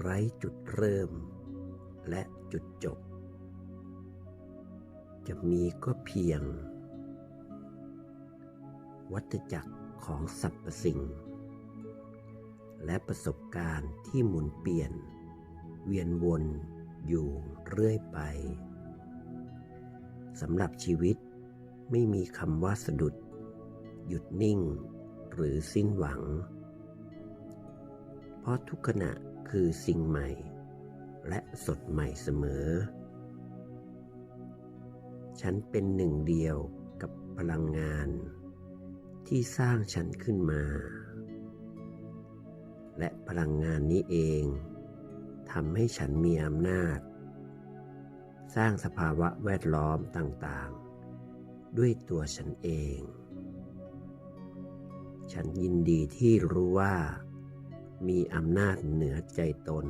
ไร้จุดเริ่ม และจุดจบ จะมีก็เพียง วัฏจักรของสรรพสิ่ง และประสบการณ์ที่หมุนเปลี่ยน เวียนวนอยู่เรื่อยไปสำหรับชีวิตไม่มีคำว่าสะดุด หยุดนิ่ง หรือสิ้นหวัง เพราะทุกขณะ คือสิ่งใหม่ และสดใหม่เสมอ ฉันเป็นหนึ่งเดียวกับพลังงาน ที่สร้างฉันขึ้นมา และพลังงานนี้เองทำให้ฉันมีอำนาจ สร้างสภาวะแวดล้อมต่างๆ ด้วยตัวฉันเอง ฉันยินดีที่รู้ว่า มีอำนาจเหนือใจตน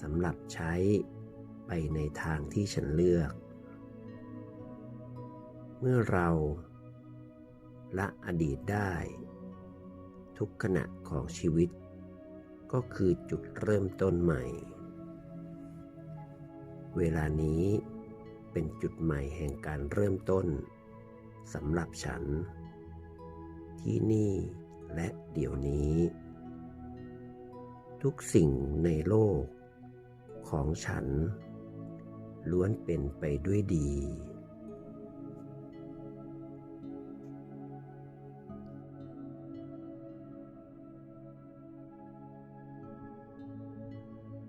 สำหรับใช้ไปในทางที่ฉันเลือก เมื่อเราละอดีตได้ ทุกขณะของชีวิต ก็คือจุดเริ่มต้นใหม่ เวลานี้เป็นจุดใหม่แห่งการเริ่มต้นสำหรับฉัน ที่นี่ และเดี๋ยวนี้ ทุกสิ่งในโลกของฉัน ล้วนเป็นไปด้วยดี